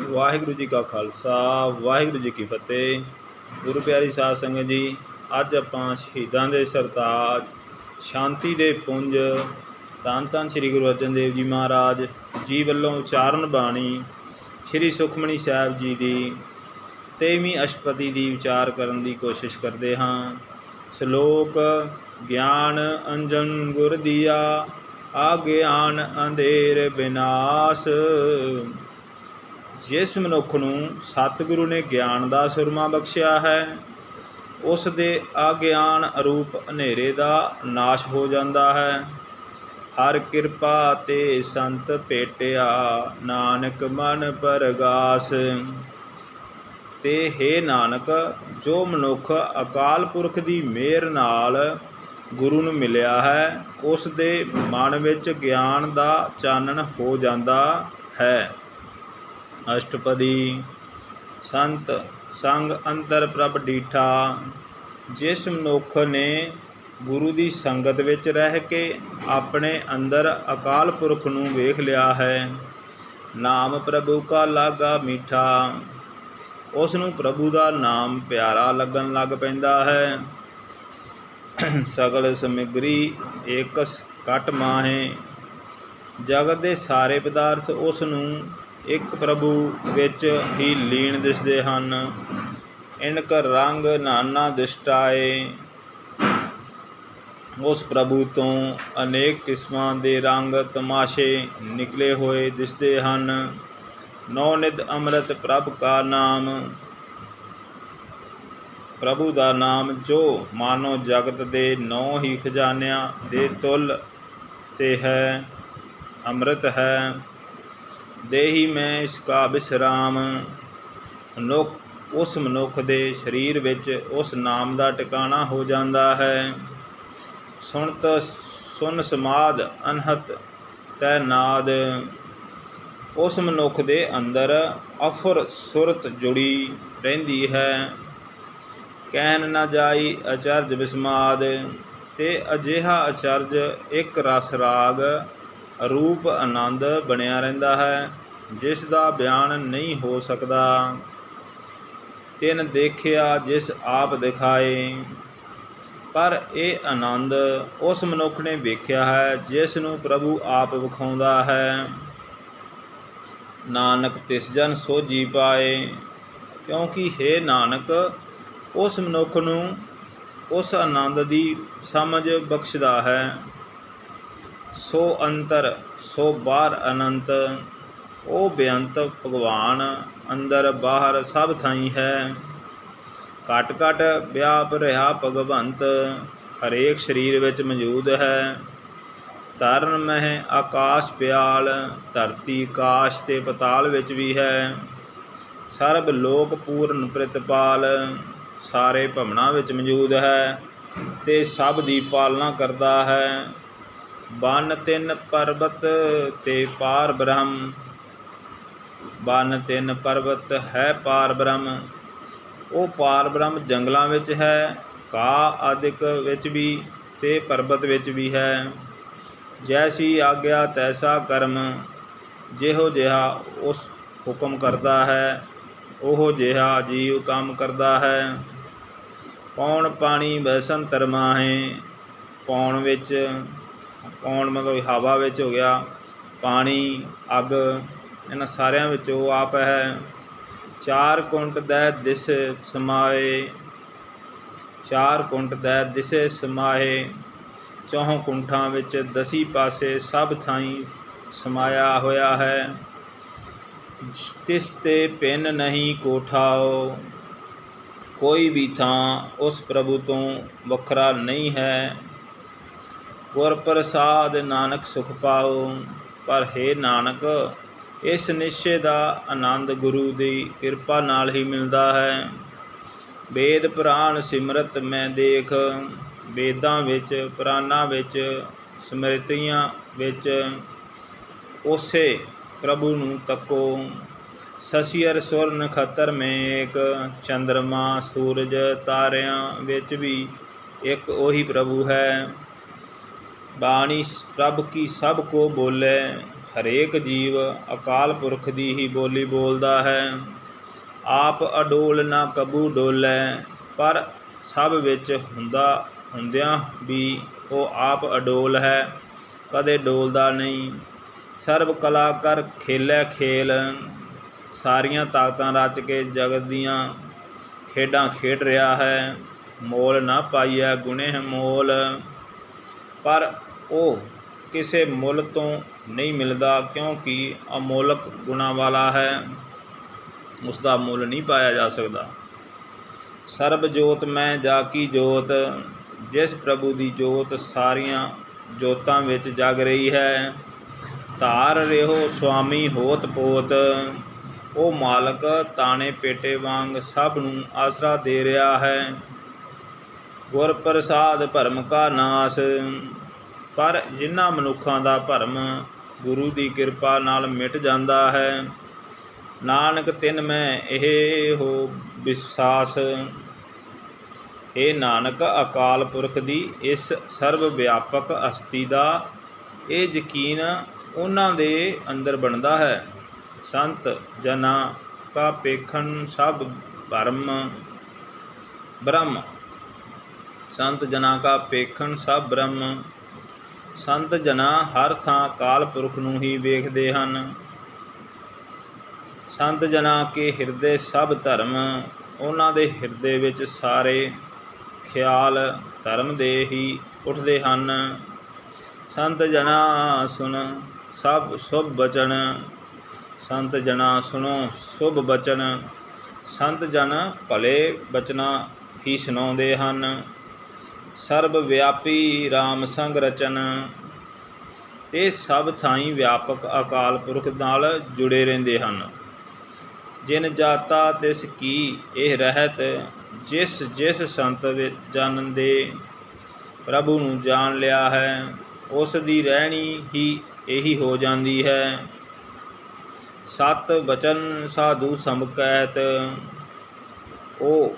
ਵਾਹਿਗੁਰੂ ਜੀ ਕਾ ਖਾਲਸਾ, ਵਾਹਿਗੁਰੂ ਜੀ ਕੀ ਫਤਿਹ। ਗੁਰੂ ਪਿਆਰੀ ਸਾਧ ਸੰਗਤ ਜੀ, ਅੱਜ ਆਪਾਂ ਸ਼ਹੀਦਾਂ ਦੇ ਸਰਤਾਜ, ਸ਼ਾਂਤੀ ਦੇ ਪੁੰਜ, ਧੰਨ ਧੰਨ ਸ੍ਰੀ ਗੁਰੂ ਅਰਜਨ ਦੇਵ ਜੀ ਮਹਾਰਾਜ ਜੀ ਵੱਲੋਂ ਉਚਾਰਨ ਬਾਣੀ ਸ੍ਰੀ ਸੁਖਮਨੀ ਸਾਹਿਬ ਜੀ ਦੀ ਤੇਵੀਂ ਅਸ਼ਟਪਦੀ ਦੀ ਵਿਚਾਰ ਕਰਨ ਦੀ ਕੋਸ਼ਿਸ਼ ਕਰਦੇ ਹਾਂ। ਸ਼ਲੋਕ, ਗਿਆਨ ਅੰਜਨ ਗੁਰ ਦੀਆ ਗਿਆਨ ਅੰਧੇਰ ਬਿਨਾਸ਼। ਜਿਸ ਮਨੁੱਖ ਨੂੰ ਸਤਿਗੁਰੂ ਨੇ ਗਿਆਨ ਦਾ ਸੁਰਮਾ ਬਖਸ਼ਿਆ ਹੈ, ਉਸ ਦੇ ਅਗਿਆਨ ਅਰੂਪ ਹਨੇਰੇ ਦਾ ਨਾਸ਼ ਹੋ ਜਾਂਦਾ ਹੈ। ਹਰ ਕਿਰਪਾ ਤੇ ਸੰਤ ਭੇਟਿਆ, ਨਾਨਕ ਮਨ ਪਰਗਾਸ। ਤੇ हे ਨਾਨਕ, ਜੋ ਮਨੁੱਖ ਅਕਾਲ ਪੁਰਖ ਦੀ ਮਿਹਰ ਨਾਲ ਗੁਰੂ ਨੂੰ ਮਿਲਿਆ ਹੈ, ਉਸ ਦੇ ਮਨ ਵਿੱਚ ਗਿਆਨ ਦਾ ਚਾਨਣ ਹੋ ਜਾਂਦਾ ਹੈ। ਅਸ਼ਟਪਦੀ ਸੰਤ ਸੰਗ ਅੰਤਰ ਪ੍ਰਭ ਡੀਠਾ, ਜਿਸ ਮਨੁੱਖ ਨੇ ਗੁਰੂ ਦੀ ਸੰਗਤ ਵਿੱਚ ਰਹਿ ਕੇ ਆਪਣੇ ਅੰਦਰ ਅਕਾਲ ਪੁਰਖ ਨੂੰ ਵੇਖ ਲਿਆ ਹੈ। ਨਾਮ ਪ੍ਰਭੂ ਕਾ ਲਾਗਾ ਮੀਠਾ, ਉਸ ਨੂੰ ਪ੍ਰਭੂ ਦਾ ਨਾਮ ਪਿਆਰਾ ਲੱਗਣ ਲੱਗ ਪੈਂਦਾ ਹੈ। ਸਗਲ ਸਮਗਰੀ ਏਕਸ ਕਟ ਮਾਹੇ, ਜਗਤ ਦੇ ਸਾਰੇ ਪਦਾਰਥ ਉਸ ਨੂੰ ਇੱਕ ਪ੍ਰਭੂ ਵਿੱਚ ਹੀ ਲੀਨ ਦਿਸਦੇ ਹਨ। ਇਨਕ ਰੰਗ ਨਾਨਾ ਦਿਸ਼ਟਾਏ। ਉਸ ਪ੍ਰਭੂ ਤੋਂ ਅਨੇਕ ਕਿਸਮਾਂ ਦੇ ਰੰਗ ਤਮਾਸ਼ੇ ਨਿਕਲੇ ਹੋਏ ਦਿਸਦੇ ਹਨ। ਨੌ ਨਿਧ ਅੰਮ੍ਰਿਤ ਪ੍ਰਭ ਕਾ ਨਾਮ। ਪ੍ਰਭੂ ਦਾ ਨਾਮ ਜੋ ਮਾਨੋ ਜਗਤ ਦੇ ਨੌ ਹੀ ਖਜ਼ਾਨਿਆਂ ਦੇ ਤੁਲ ਤੇ ਹੈ, ਅੰਮ੍ਰਿਤ ਹੈ। ਦੇਹੀ ਮੈਂ ਇਸ ਕਾ ਬਿਸਰਾਮ। ਮਨੁੱਖ, ਉਸ ਮਨੁੱਖ ਦੇ ਸਰੀਰ ਵਿੱਚ ਉਸ ਨਾਮ ਦਾ ਟਿਕਾਣਾ ਹੋ ਜਾਂਦਾ ਹੈ। ਸੁਣਤ, ਸੁਨ ਸਮਾਦ ਅਨਹਤ, ਤੈ ਨਾਦ। ਉਸ ਮਨੁੱਖ ਦੇ ਅੰਦਰ ਅਫਰ ਸੁਰਤ ਜੁੜੀ ਰਹਿੰਦੀ ਹੈ। ਕਹਿਣ ਨਾ ਜਾਈ ਅਚਰਜ ਬਿਸਮਾਦ, ਤੇ ਅਜਿਹਾ ਅਚਰਜ ਇੱਕ ਰਸ ਰਾਗ ਰੂਪ ਆਨੰਦ ਬਣਿਆ ਰਹਿੰਦਾ ਹੈ, ਜਿਸ ਦਾ ਬਿਆਨ ਨਹੀਂ ਹੋ ਸਕਦਾ। ਤਿਨ ਦੇਖਿਆ ਜਿਸ ਆਪ ਦਿਖਾਏ, ਪਰ ਇਹ ਆਨੰਦ ਉਸ ਮਨੁੱਖ ਨੇ ਵੇਖਿਆ ਹੈ, ਜਿਸ ਨੂੰ ਪ੍ਰਭੂ ਆਪ ਵਿਖਾਉਂਦਾ ਹੈ। ਨਾਨਕ ਤਿਸ ਜਨ ਸੋਜੀ ਪਾਏ, ਕਿਉਂਕਿ ਹੈ ਨਾਨਕ, ਉਸ ਮਨੁੱਖ ਨੂੰ ਉਸ ਆਨੰਦ ਦੀ ਸਮਝ ਬਖਸ਼ਦਾ ਹੈ। ਸੋ ਅੰਤਰ, ਸੋ ਬਾਹਰ ਅਨੰਤ, ਉਹ ਬੇਅੰਤ ਭਗਵਾਨ ਅੰਦਰ ਬਾਹਰ ਸਭ ਥਾਈ ਹੈ। ਘਟ ਘਟ ਵਿਆਪ ਰਿਹਾ ਭਗਵੰਤ, ਹਰੇਕ ਸਰੀਰ ਵਿੱਚ ਮੌਜੂਦ ਹੈ। ਤਰਨ ਮਹਿ ਆਕਾਸ਼ ਪਿਆਲ, ਧਰਤੀ ਕਾਸ਼ ਤੇ ਪਤਾਲ ਵਿੱਚ ਵੀ ਹੈ। ਸਰਬ ਲੋਕ ਪੂਰਨ ਪ੍ਰਤਪਾਲ, ਸਾਰੇ ਭਵਨਾਂ ਵਿੱਚ ਮੌਜੂਦ ਹੈ ਤੇ ਸਭ ਦੀ ਪਾਲਣਾ ਕਰਦਾ ਹੈ। ਬਨ ਤਿੰਨ ਪਰਬਤ ਤੇ ਪਾਰ ਬ੍ਰਹਮ। ਬਨ ਤਿੰਨ ਪਰਬਤ ਹੈ ਪਾਰ ਬ੍ਰਹਮ। ਉਹ ਪਾਰ ਬ੍ਰਹਮ ਜੰਗਲਾਂ ਵਿੱਚ ਹੈ ਕਾ ਆਦਿਕ ਵਿੱਚ ਵੀ ਤੇ ਪਰਬਤ ਵਿੱਚ ਵੀ ਹੈ। ਜੈਸੀ ਆਗਿਆ ਤੈਸਾ ਕਰਮ, ਜਿਹੋ ਜਿਹਾ ਉਸ ਹੁਕਮ ਕਰਦਾ ਹੈ, ਉਹ ਜਿਹਾ ਜੀਵ ਕੰਮ ਕਰਦਾ ਹੈ। ਪੌਣ ਪਾਣੀ ਬੈਸਨ ਤਰਮਾਹੇ ਪੌਣ ਵਿੱਚ ਪੌਣ ਮਤਲਬ ਹਵਾ ਵਿੱਚ ਹੋ ਗਿਆ, ਪਾਣੀ, ਅੱਗ, ਇਹਨਾਂ ਸਾਰਿਆਂ ਵਿੱਚ ਉਹ ਆਪ ਹੈ ਚਾਰ ਕੁੰਟ ਦੈ ਦਿਸ ਸਮਾਏ, ਚਾਰ ਕੁੰਟ ਦੈ ਦਿਸੇ ਸਮਾਏ, ਚੌਹਾਂ ਕੁੰਠਾਂ ਵਿੱਚ ਦਸੀ ਪਾਸੇ ਸਭ ਥਾਈਂ ਸਮਾਇਆ ਹੋਇਆ ਹੈ। ਤਿਸ ਤੇ ਪਿੰਨ ਨਹੀਂ ਕੋਠਾਓ, ਕੋਈ ਵੀ ਥਾਂ ਉਸ ਪ੍ਰਭੂ ਤੋਂ ਵੱਖਰਾ ਨਹੀਂ ਹੈ। ਗੁਰ ਪ੍ਰਸਾਦ ਨਾਨਕ ਸੁਖ ਪਾਓ। ਪਰ ਹੈ ਨਾਨਕ, ਇਸ ਨਿਸ਼ਚੇ ਦਾ ਆਨੰਦ ਗੁਰੂ ਦੀ ਕਿਰਪਾ ਨਾਲ ਹੀ ਮਿਲਦਾ ਹੈ। ਵੇਦ ਪੁਰਾਣ ਸਿਮਰਤ ਮੈਂ ਦੇਖ, ਵੇਦਾਂ ਵਿੱਚ, ਪੁਰਾਣਾਂ ਵਿੱਚ, ਸਮ੍ਰਿਤੀਆਂ ਵਿੱਚ ਉਸੇ ਪ੍ਰਭੂ ਨੂੰ ਤੱਕੋ। ਸਸੀਰ ਸੁਰ ਨਖਤਰ ਮੇਕ ਚੰਦਰਮਾ ਸੂਰਜ ਤਾਰਿਆਂ ਵਿੱਚ ਵੀ ਇੱਕ ਉਹੀ ਪ੍ਰਭੂ ਹੈ। ਬਾਣੀ ਪ੍ਰਭ ਕੀ ਸਭ ਕੋ ਬੋਲੇ, ਹਰੇਕ ਜੀਵ ਅਕਾਲ ਪੁਰਖ ਦੀ ਹੀ ਬੋਲੀ ਬੋਲਦਾ ਹੈ। ਆਪ ਅਡੋਲ ਨਾ ਕਬੂ ਡੋਲੈ, ਪਰ ਸਭ ਵਿੱਚ ਹੁੰਦਾ, ਹੁੰਦਿਆਂ ਵੀ ਉਹ ਆਪ ਅਡੋਲ ਹੈ, ਕਦੇ ਡੋਲਦਾ ਨਹੀਂ। ਸਰਬ ਕਲਾ ਕਰ ਖੇਲੇ ਖੇਲ, ਸਾਰੀਆਂ ਤਾਕਤਾਂ ਰਚ ਕੇ ਜਗਤ ਦੀਆਂ ਖੇਡਾਂ ਖੇਡ ਰਿਹਾ ਹੈ। ਮੋਲ ਨਾ ਪਾਈਐ ਗੁਣੇ ਮੋਲ, ਪਰ ਉਹ ਕਿਸੇ ਮੁੱਲ ਤੋਂ ਨਹੀਂ ਮਿਲਦਾ ਕਿਉਂਕਿ ਅਮੋਲਕ ਗੁਣਾ ਵਾਲਾ ਹੈ। ਉਸ ਦਾ ਮੁੱਲ ਨਹੀਂ ਪਾਇਆ ਜਾ ਸਕਦਾ। ਸਰਬ ਜੋਤ ਮੈਂ ਜਾ ਕੀ ਜੋਤ? ਜਿਸ ਪ੍ਰਭੂ ਦੀ ਜੋਤ ਸਾਰੀਆਂ ਜੋਤਾਂ ਵਿੱਚ ਜਗ ਰਹੀ ਹੈ, ਧਾਰ ਰਿਹੋ ਸੁਆਮੀ ਹੋਤ ਪੋਤ। ਉਹ ਮਾਲਕ ਤਾਣੇ ਪੇਟੇ ਵਾਂਗ ਸਭ ਨੂੰ ਆਸਰਾ ਦੇ ਰਿਹਾ ਹੈ। ਗੁਰ ਪ੍ਰਸਾਦ ਭਰਮ ਕਾ ਨਾਸ। ਪਰ ਜਿਨ੍ਹਾਂ ਮਨੁੱਖਾਂ ਦਾ ਭਰਮ ਗੁਰੂ ਦੀ ਕਿਰਪਾ ਨਾਲ ਮਿਟ ਜਾਂਦਾ ਹੈ, ਨਾਨਕ ਤਿਨ ਮੈਂ ਇਹ ਹੋ ਵਿਸ਼ਵਾਸ ਇਹ ਨਾਨਕ, ਅਕਾਲ ਪੁਰਖ ਦੀ ਇਸ ਸਰਵ ਵਿਆਪਕ ਹਸਤੀ ਦਾ ਇਹ ਯਕੀਨ ਉਹਨਾਂ ਦੇ ਅੰਦਰ ਬਣਦਾ ਹੈ। ਸੰਤ, ਜਨਾ ਕਾ ਪੇਖਣ ਸਭ ਭਰਮ। ਬ੍ਰਹਮ, ਸੰਤ ਜਨਾ ਕਾ ਪੇਖਣ ਸਭ ਬ੍ਰਹਮ। ਸੰਤ ਜਨਾ ਹਰ ਥਾਂ ਕਾਲ ਪੁਰਖ ਨੂੰ ਹੀ ਵੇਖਦੇ ਹਨ। ਸੰਤ ਜਨਾ ਕੇ ਹਿਰਦੇ ਸਭ ਧਰਮ, ਉਹਨਾਂ ਦੇ ਹਿਰਦੇ ਵਿੱਚ ਸਾਰੇ ਖਿਆਲ ਧਰਮ ਦੇ ਹੀ ਉੱਠਦੇ ਹਨ। ਸੰਤ ਜਨਾ ਸੁਣ ਸਭ ਸੁਭ ਬਚਨ, ਸੰਤ ਜਨਾ ਸੁਣੋ ਸੁਭ ਬਚਨ, ਸੰਤ ਜਨ ਭਲੇ ਬਚਨਾ ਹੀ ਸੁਣਾਉਂਦੇ ਹਨ। ਸਰਬ ਵਿਆਪੀ RAM ਸੰਗ ਰਚਨ। ਇਹ ਸਭ ਥਾਈਂ ਵਿਆਪਕ ਅਕਾਲ ਪੁਰਖ ਨਾਲ ਜੁੜੇ ਰਹਿੰਦੇ ਹਨ। ਜਿਨ ਜਾਤਾ ਤਿਸ ਕੀ ਇਹ ਰਹਿਤ, ਜਿਸ ਜਿਸ ਸੰਤ ਵਿੱਚ ਜਨ ਦੇ ਪ੍ਰਭੂ ਨੂੰ ਜਾਣ ਲਿਆ ਹੈ, ਉਸ ਦੀ ਰਹਿਣੀ ਹੀ ਇਹੀ ਹੋ ਜਾਂਦੀ ਹੈ। ਸਤ ਬਚਨ ਸਾਧੂ ਸਮਕੈਤ, ਉਹ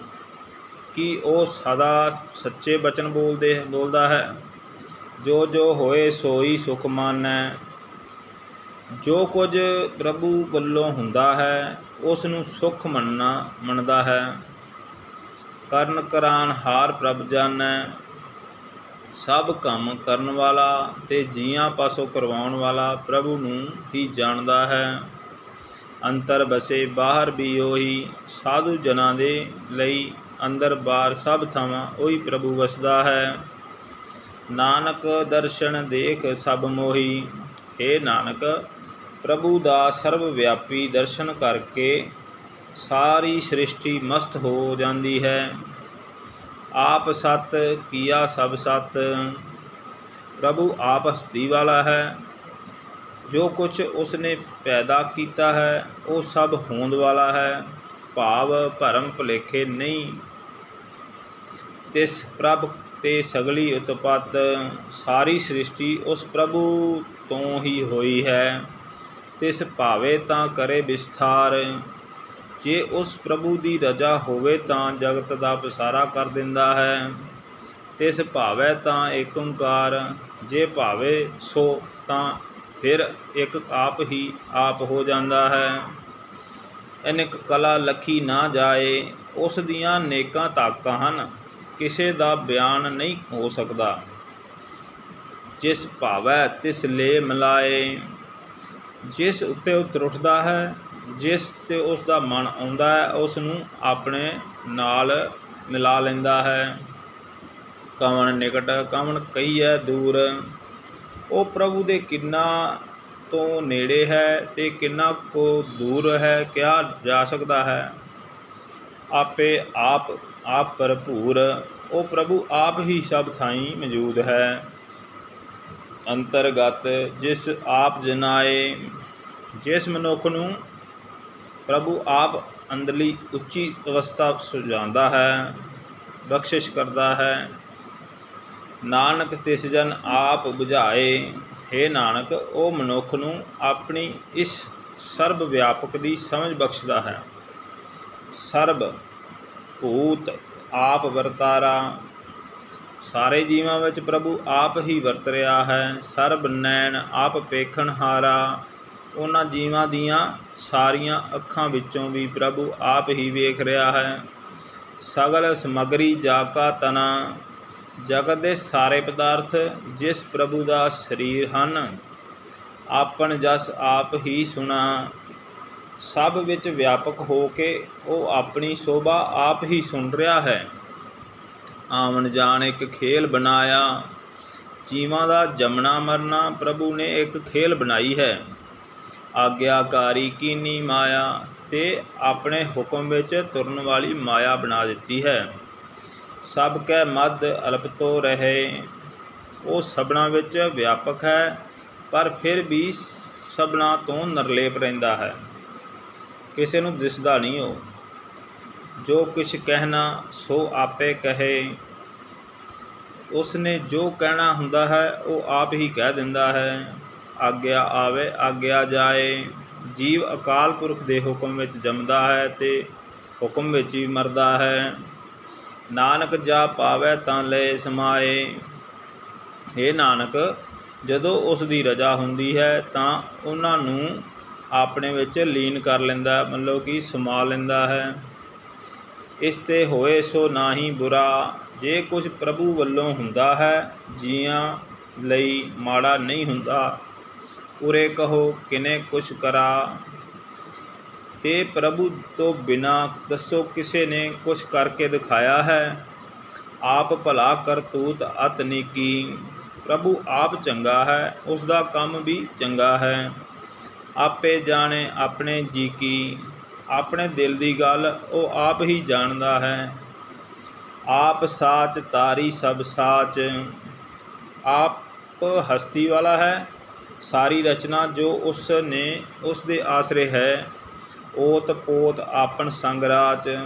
ਕਿ ਉਹ ਸਦਾ ਸੱਚੇ ਬਚਨ ਬੋਲਦੇ, ਬੋਲਦਾ ਹੈ। ਜੋ ਜੋ ਹੋਏ ਸੋਈ ਸੁਖ ਮਾਨੈ। ਜੋ ਕੁਝ ਪ੍ਰਭੂ ਵੱਲੋਂ ਹੁੰਦਾ ਹੈ, ਉਸ ਨੂੰ ਸੁਖ ਮੰਨਣਾ, ਮੰਨਦਾ ਹੈ। ਕਰਨ ਕਰਾਨ ਹਾਰ ਪ੍ਰਭ ਜਾਣੈ। ਸਭ ਕੰਮ ਕਰਨ ਵਾਲਾ ਤੇ ਜੀਆਂ ਪਾਸੋਂ ਕਰਵਾਉਣ ਵਾਲਾ ਪ੍ਰਭੂ ਨੂੰ ਹੀ ਜਾਣਦਾ ਹੈ। ਅੰਤਰ ਬਸੇ ਬਾਹਰ ਵੀ ਉਹੀ ਸਾਧੂ ਜਨਾਂ ਦੇ ਲਈ ਅੰਦਰ ਬਾਹਰ ਸਭ ਥਾਵਾਂ ਉਹੀ ਪ੍ਰਭੂ ਵਸਦਾ ਹੈ। ਨਾਨਕ ਦਰਸ਼ਨ ਦੇਖ ਸਭ ਮੋਹੀ। हे ਨਾਨਕ, ਪ੍ਰਭੂ ਦਾ ਸਰਵ ਵਿਆਪੀ ਦਰਸ਼ਨ ਕਰਕੇ ਸਾਰੀ ਸ੍ਰਿਸ਼ਟੀ ਮਸਤ ਹੋ ਜਾਂਦੀ ਹੈ। ਆਪ ਸਤ, ਕੀਆ ਸਭ ਸਤ। ਪ੍ਰਭੂ ਆਪ ਹਸਤੀ ਵਾਲਾ ਹੈ। ਜੋ ਕੁਝ ਉਸਨੇ ਪੈਦਾ ਕੀਤਾ ਹੈ, ਉਹ ਸਭ ਹੋਂਦ ਵਾਲਾ ਹੈ। ਭਾਵ ਭਰਮ ਭੁਲੇਖੇ ਨਹੀਂ। ਤਿਸ ਪ੍ਰਭ ਤੇ ਸਗਲੀ ਉਤਪਤ ਸਾਰੀ ਸ੍ਰਿਸ਼ਟੀ ਉਸ ਪ੍ਰਭੂ ਤੋਂ ਹੀ ਹੋਈ ਹੈ। ਤਿਸ ਭਾਵੇ ਤਾਂ ਕਰੇ ਵਿਸਥਾਰ, ਜੇ ਉਸ ਪ੍ਰਭੂ ਦੀ ਰਜਾ ਹੋਵੇ ਤਾਂ ਜਗਤ ਦਾ ਪਸਾਰਾ ਕਰ ਦਿੰਦਾ ਹੈ। ਤਿਸ ਭਾਵੇ ਤਾਂ ਏਕ ਓੰਕਾਰ, ਜੇ ਭਾਵੇ ਸੋ ਤਾਂ ਫਿਰ ਇੱਕ ਆਪ ਹੀ ਆਪ ਹੋ ਜਾਂਦਾ ਹੈ। ਅਨੇਕ ਕਲਾ ਲਖੀ ਨਾ ਜਾਏ, ਉਸ ਦੀਆਂ ਨੇਕਾਂ ਤਾਕਤਾਂ ਹਨ। ਕਿਸੇ ਦਾ ਬਿਆਨ ਨਹੀਂ ਹੋ ਸਕਦਾ। ਜਿਸ ਭਾਵੈ ਤਿਸ ਲੈ ਮਿਲਾਏ। ਜਿਸ ਉੱਤੇ ਉਹ ਉੱਠਦਾ ਹੈ, ਜਿਸ ਤੇ ਉਸ ਦਾ ਮਨ ਆਉਂਦਾ ਹੈ ਉਸ ਨੂੰ ਆਪਣੇ ਨਾਲ ਮਿਲਾ ਲੈਂਦਾ ਹੈ। ਕਵਣ ਨਿਕਟ, ਕਵਣ ਕਈ ਹੈ ਦੂਰ। ਉਹ ਪ੍ਰਭੂ ਦੇ ਕਿੰਨਾ ਤੋਂ ਨੇੜੇ ਹੈ ਤੇ ਕਿੰਨਾ ਕੋ ਦੂਰ ਹੈ, ਕਿਹਾ ਜਾ ਸਕਦਾ ਹੈ। ਆਪੇ ਆਪ ਆਪ ਭਰਪੂਰ, ਉਹ ਪ੍ਰਭੂ ਆਪ ਹੀ ਸਭ ਥਾਈਂ ਮੌਜੂਦ ਹੈ। ਅੰਤਰਗਤ ਜਿਸ ਆਪ ਜਨਾਏ, ਜਿਸ ਮਨੁੱਖ ਨੂੰ ਪ੍ਰਭੂ ਆਪ ਅੰਦਰਲੀ ਉੱਚੀ ਅਵਸਥਾ ਸੁਝਾਉਂਦਾ ਹੈ, ਬਖਸ਼ਿਸ਼ ਕਰਦਾ ਹੈ। ਨਾਨਕ ਤਿਸ ਜਨ ਆਪ 부ਝਾਏ हे ਨਾਨਕ, ਉਹ ਮਨੁੱਖ ਨੂੰ ਆਪਣੀ ਇਸ ਸਰਬ ਵਿਆਪਕ ਦੀ ਸਮਝ ਬਖਸ਼ਦਾ ਹੈ। ਸਰਬ ਭੂਤ ਆਪ ਵਰਤਾਰਾ। ਸਾਰੇ ਜੀਵਾਂ ਵਿੱਚ ਪ੍ਰਭੂ ਆਪ ਹੀ ਵਰਤ ਰਿਹਾ ਹੈ। ਸਰਬ ਨੈਣ ਆਪ ਪੇਖਣ ਹਾਰਾ। ਉਹਨਾਂ ਜੀਵਾਂ ਦੀਆਂ ਸਾਰੀਆਂ ਅੱਖਾਂ ਵਿੱਚੋਂ ਵੀ ਪ੍ਰਭੂ ਆਪ ਹੀ ਵੇਖ ਰਿਹਾ ਹੈ। ਸਗਲ ਸਮਗਰੀ ਜਾਕਾ ਤਨਾ। ਜਗਤ ਦੇ ਸਾਰੇ ਪਦਾਰਥ ਜਿਸ ਪ੍ਰਭੂ ਦਾ ਸਰੀਰ ਹਨ ਆਪਨ ਜਸ ਆਪ ਹੀ ਸੁਣਾ। ਸਭ ਵਿੱਚ ਵਿਆਪਕ ਹੋ ਕੇ ਉਹ ਆਪਣੀ ਸ਼ੋਭਾ ਆਪ ਹੀ ਸੁਣ ਰਿਹਾ ਹੈ। ਆਵਣ ਜਾਣ ਇੱਕ ਖੇਲ ਬਣਾਇਆ। ਜੀਵਾਂ ਦਾ ਜਮਣਾ ਮਰਨਾ ਪ੍ਰਭੂ ਨੇ ਇੱਕ ਖੇਲ ਬਣਾਈ ਹੈ। ਆਗਿਆਕਾਰੀ ਕੀਨੀ ਮਾਇਆ ਤੇ ਆਪਣੇ ਹੁਕਮ ਵਿੱਚ ਤੁਰਨ ਵਾਲੀ ਮਾਇਆ ਬਣਾ ਦਿੱਤੀ ਹੈ। ਸਭ ਕੈ ਮਦ ਅਲਪਤੋ ਰਹੇ। ਉਹ ਸਭਨਾ ਵਿੱਚ ਵਿਆਪਕ ਹੈ, ਪਰ ਫਿਰ ਵੀ ਸਭਨਾ ਤੋਂ ਨਿਰਲੇਪ ਰਹਿੰਦਾ ਹੈ। ਕਿਸੇ ਨੂੰ ਦਿਸਦਾ ਨਹੀਂ ਉਹ। ਜੋ ਕੁਛ ਕਹਿਣਾ, ਸੋ ਆਪੇ ਕਹੇ। ਉਸ ਨੇ ਜੋ ਕਹਿਣਾ ਹੁੰਦਾ ਹੈ, ਉਹ ਆਪ ਹੀ ਕਹਿ ਦਿੰਦਾ ਹੈ, ਆਗਿਆ ਆਵੇ, ਆਗਿਆ ਜਾਏ। ਜੀਵ ਅਕਾਲ ਪੁਰਖ ਦੇ ਹੁਕਮ ਵਿੱਚ ਜੰਮਦਾ ਹੈ ਤੇ ਹੁਕਮ ਵਿੱਚ ਹੀ ਮਰਦਾ ਹੈ। ਨਾਨਕ ਜਾ ਪਾਵੇ ਤਾਂ ਲੈ ਸਮਾਏ। ਇਹ ਨਾਨਕ, ਜਦੋਂ ਉਸ ਦੀ ਰਜਾ ਹੁੰਦੀ ਹੈ ਤਾਂ ਉਹਨਾਂ ਨੂੰ ਆਪਣੇ ਵਿੱਚ ਲੀਨ ਕਰ ਲੈਂਦਾ, ਮਤਲਬ ਕਿ ਸਮਾ ਲੈਂਦਾ ਹੈ। ਇਸ ਤੇ ਹੋਏ ਸੋ ਨਾਹੀ ਬੁਰਾ, ਜੇ ਕੁਝ ਪ੍ਰਭੂ ਵੱਲੋਂ ਹੁੰਦਾ ਹੈ, ਜੀਆਂ ਲਈ ਮਾੜਾ ਨਹੀਂ ਹੁੰਦਾ। ਉਰੇ ਕਹੋ, ਕਿਨੇ ਕੁਛ ਕਰਾ? ਤੇ ਪ੍ਰਭੂ ਤੋਂ ਬਿਨਾ ਦੱਸੋ ਕਿਸੇ ਨੇ ਕੁਛ ਕਰਕੇ ਦਿਖਾਇਆ ਹੈ? ਆਪ ਭਲਾ ਕਰਤੂਤ ਅਤ ਨੀਕੀ ਪ੍ਰਭੂ ਆਪ ਚੰਗਾ ਹੈ ਉਸ ਦਾ ਕੰਮ ਵੀ ਚੰਗਾ ਹੈ। ਆਪੇ ਜਾਣੇ ਆਪਣੇ ਜੀ ਕੀ, ਆਪਣੇ ਦਿਲ ਦੀ ਗੱਲ ਉਹ ਆਪ ਹੀ ਜਾਣਦਾ ਹੈ। ਆਪ ਸਾਚ ਤਾਰੀ ਸਭ ਸਾਚ, ਆਪ ਹਸਤੀ ਵਾਲਾ ਹੈ। ਸਾਰੀ ਰਚਨਾ ਜੋ ਉਸ ਨੇ, ਉਸ ਦੇ ਆਸਰੇ ਹੈ। ਓਤ ਪੋਤ ਆਪਨ ਸੰਗਰਾਚ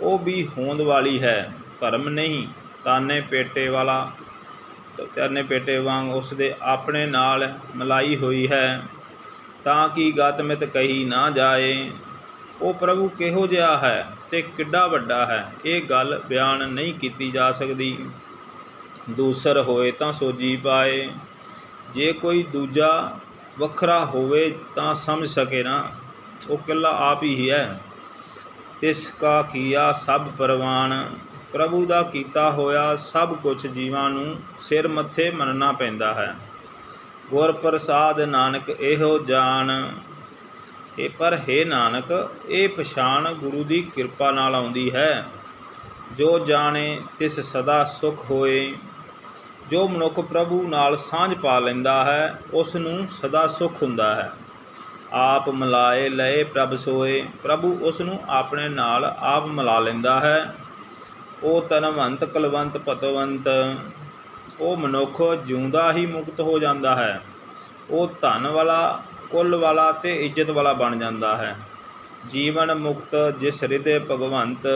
ਉਹ ਵੀ ਹੋਂਦ ਵਾਲੀ ਹੈ। ਭਰਮ ਨਹੀਂ, ਤਾਨੇ ਪੇਟੇ ਵਾਲਾ, ਤਾਨੇ ਪੇਟੇ ਵਾਂਗ ਉਸ ਦੇ ਆਪਣੇ ਨਾਲ ਮਲਾਈ ਹੋਈ ਹੈ। ਤਾਂ ਕਿ ਗਤਮਿਤ ਕਹੀ ਨਾ ਜਾਏ। ਉਹ ਪ੍ਰਭੂ ਕਿਹੋ ਜਿਹਾ ਹੈ ਤੇ ਕਿੱਡਾ ਵੱਡਾ ਹੈ, ਇਹ ਗੱਲ ਬਿਆਨ ਨਹੀਂ ਕੀਤੀ ਜਾ ਸਕਦੀ। ਦੂਸਰ ਹੋਏ ਤਾਂ ਸੋਜੀ ਪਾਏ। ਜੇ ਕੋਈ ਦੂਜਾ ਵੱਖਰਾ ਹੋਵੇ ਤਾਂ ਸਮਝ ਸਕੇ ਨਾ, ਉਹ ਇਕੱਲਾ ਆਪ ਹੀ ਹੈ। ਤਿਸ ਕਾ ਕੀਆ ਸਭ ਪਰਵਾਨ, ਪ੍ਰਭੂ ਦਾ ਕੀਤਾ ਹੋਇਆ ਸਭ ਕੁਝ ਜੀਵਾਂ ਨੂੰ ਸਿਰ ਮੱਥੇ ਮੰਨਣਾ ਪੈਂਦਾ ਹੈ। ਗੁਰ ਪ੍ਰਸਾਦ ਨਾਨਕ ਇਹੋ ਜਾਣ ਇਹ ਪਰ ਹੈ ਨਾਨਕ, ਇਹ ਪਛਾਣ ਗੁਰੂ ਦੀ ਕਿਰਪਾ ਨਾਲ ਆਉਂਦੀ ਹੈ। ਜੋ ਜਾਣੇ, ਤਿਸ ਸਦਾ ਸੁਖ ਹੋਏ। ਜੋ ਮਨੁੱਖ ਪ੍ਰਭੂ ਨਾਲ ਸਾਂਝ ਪਾ ਲੈਂਦਾ ਹੈ, ਉਸ ਨੂੰ ਸਦਾ ਸੁਖ ਹੁੰਦਾ ਹੈ। ਆਪ ਮਿਲਾਏ ਲਏ ਪ੍ਰਭ ਸੋਏ, ਪ੍ਰਭੂ ਉਸ ਨੂੰ ਆਪਣੇ ਨਾਲ ਆਪ ਮਿਲਾ ਲੈਂਦਾ ਹੈ। ਉਹ ਤਨਵੰਤ, ਕਲਵੰਤ, ਪਤਵੰਤ ਉਹ ਮਨੁੱਖ ਜਿਉਂਦਾ ਹੀ ਮੁਕਤ ਹੋ ਜਾਂਦਾ ਹੈ। ਉਹ ਧਨ ਵਾਲਾ, ਕੁੱਲ ਵਾਲਾ ਤੇ ਇੱਜ਼ਤ ਵਾਲਾ ਬਣ ਜਾਂਦਾ ਹੈ। ਜੀਵਨ ਮੁਕਤ ਜਿਸ ਹਿਰਦੇ ਭਗਵੰਤ,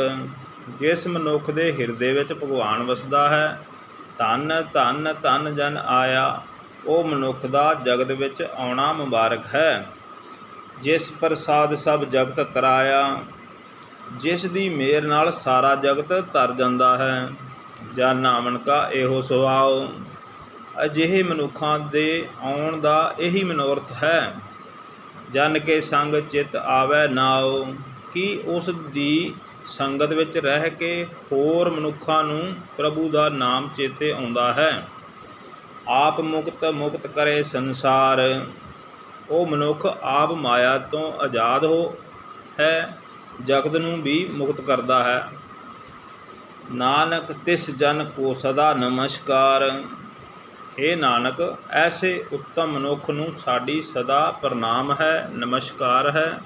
ਜਿਸ ਮਨੁੱਖ ਦੇ ਹਿਰਦੇ ਵਿੱਚ ਭਗਵਾਨ ਵਸਦਾ ਹੈ, ਧਨ ਧਨ ਧਨ ਜਨ ਆਇਆ, ਉਹ ਮਨੁੱਖ ਦਾ ਜਗਤ ਵਿੱਚ ਆਉਣਾ ਮੁਬਾਰਕ ਹੈ। ਜਿਸ ਪ੍ਰਸਾਦ ਸਭ ਜਗਤ ਤਰਾਇਆ, ਜਿਸ ਦੀ ਮੇਰ ਨਾਲ ਸਾਰਾ ਜਗਤ ਤਰ ਜਾਂਦਾ ਹੈ। ਜਾਂ ਨਾਮਨ ਇਹੋ ਸੁਭਾਓ। ਅਜਿਹੇ ਮਨੁੱਖਾਂ ਦੇ ਆਉਣ ਦਾ ਇਹੀ ਮਨੋਰਥ ਹੈ। ਜਨ ਕੇ ਸੰਗ ਚਿਤ ਆਵੈ ਨਾਉ, ਕਿ ਉਸ ਦੀ ਸੰਗਤ ਵਿੱਚ ਰਹਿ ਕੇ ਹੋਰ ਮਨੁੱਖਾਂ ਨੂੰ ਪ੍ਰਭੂ ਦਾ ਨਾਮ ਚੇਤੇ ਆਉਂਦਾ ਹੈ। ਆਪ ਮੁਕਤ ਮੁਕਤ ਕਰੇ ਸੰਸਾਰ, ਉਹ ਮਨੁੱਖ ਆਪ ਮਾਇਆ ਤੋਂ ਆਜ਼ਾਦ ਹੋ ਹੈ, ਜਗਤ ਨੂੰ ਵੀ ਮੁਕਤ ਕਰਦਾ ਹੈ। ਨਾਨਕ ਤਿਸ ਜਨ ਕੋ ਸਦਾ ਨਮਸਕਾਰ। हे ਨਾਨਕ, ਐਸੇ ਉੱਤਮ ਮਨੁੱਖ ਨੂੰ ਸਾਡੀ ਸਦਾ ਪ੍ਰਣਾਮ ਹੈ, ਨਮਸਕਾਰ ਹੈ।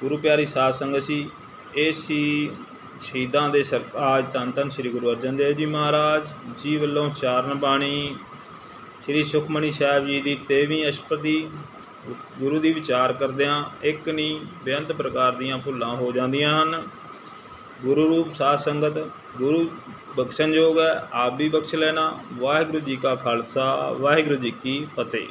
ਗੁਰੂ ਪਿਆਰੀ ਸਾਧ ਸੰਗਤ ਸੀ ਇਹ ਸੀ ਸ਼ਹੀਦਾਂ ਦੇ ਸਰਤਾਜ ਧੰਨ ਧੰਨ ਸ੍ਰੀ ਗੁਰੂ ਅਰਜਨ ਦੇਵ ਜੀ ਮਹਾਰਾਜ, ਜੀ ਵੱਲੋਂ ਚਾਰਨ ਬਾਣੀ ਸ੍ਰੀ ਸੁਖਮਨੀ ਸਾਹਿਬ ਜੀ ਦੀ 23ਵੀਂ ਅਸ਼ਟਪਦੀ ਗੁਰੂ ਦੀ ਵਿਚਾਰ ਕਰਦਿਆਂ ਇੱਕ ਨਹੀਂ ਬੇਅੰਤ ਪ੍ਰਕਾਰ ਦੀਆਂ ਭੁੱਲਾਂ ਹੋ ਜਾਂਦੀਆਂ ਹਨ। ਗੁਰੂ ਰੂਪ ਸਾਧ ਸੰਗਤ, ਗੁਰੂ ਬਖਸ਼ਣਯੋਗ ਹੈ, ਆਪ ਵੀ ਬਖਸ਼ ਲੈਣਾ। ਵਾਹਿਗੁਰੂ ਜੀ ਕਾ ਖਾਲਸਾ, ਵਾਹਿਗੁਰੂ ਜੀ ਕੀ ਫਤਿਹ।